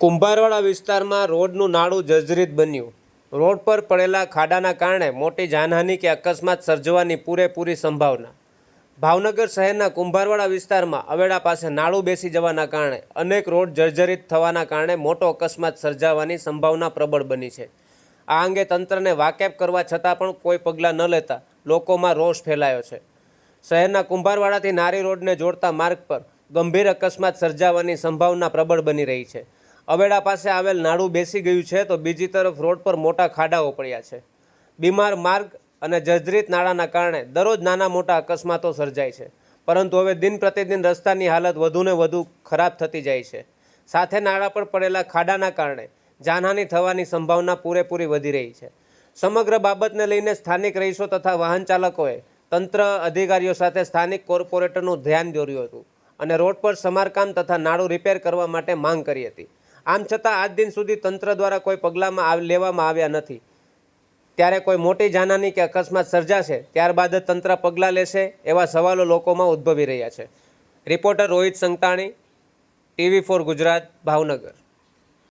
કુંભારવાડા વિસ્તારમાં રોડનું નાળું જર્જરિત બન્યું. રોડ પર પડેલા ખાડાના કારણે મોટી જાનહાનિ કે અકસ્માત સર્જવાની પૂરેપૂરી સંભાવના. ભાવનગર શહેરના કુંભારવાડા વિસ્તારમાં અવેડા પાસે નાળું બેસી જવાના કારણે અનેક રોડ જર્જરિત થવાના કારણે મોટો અકસ્માત સર્જાવાની સંભાવના પ્રબળ બની છે. આ અંગે તંત્રને વાકેફ કરવા છતાં પણ કોઈ પગલાં ન લેતા લોકોમાં રોષ ફેલાયો છે. શહેરના કુંભારવાડાથી નારી રોડને જોડતા માર્ગ પર ગંભીર અકસ્માત સર્જાવાની સંભાવના પ્રબળ બની રહી છે. અવેડા પાસે આવેલ નાડું બેસી ગયું છે તો બીજી તરફ રોડ પર મોટા ખાડાઓ પડ્યા છે. બીમાર માર્ગ અને જર્જરિત નાળાના કારણે દરરોજ નાના મોટા અકસ્માતો સર્જાય છે. પરંતુ હવે દિન પ્રતિદિન રસ્તાની હાલત વધુને વધુ ખરાબ થતી જાય છે. સાથે નાળા પર પડેલા ખાડાના કારણે જાનહાનિ થવાની સંભાવના પૂરેપૂરી વધી રહી છે. સમગ્ર બાબતને લઈને સ્થાનિક રહીશો તથા વાહન ચાલકોએ તંત્ર અધિકારીઓ સાથે સ્થાનિક કોર્પોરેટરનું ધ્યાન દોર્યું હતું અને રોડ પર સમારકામ તથા નાળું રિપેર કરવા માટે માંગ કરી હતી. આમ છતાં આજ દિન સુધી તંત્ર દ્વારા કોઈ પગલાંમાં લેવામાં આવ્યા નથી. ત્યારે કોઈ મોટી જાનહાની કે અકસ્માત સર્જાશે, ત્યારબાદ જ તંત્ર પગલાં લેશે એવા સવાલો લોકોમાં ઉદ્ભવી રહ્યા છે. Reporter Rohit Santani, TV four Gujarat, Bhavnagar.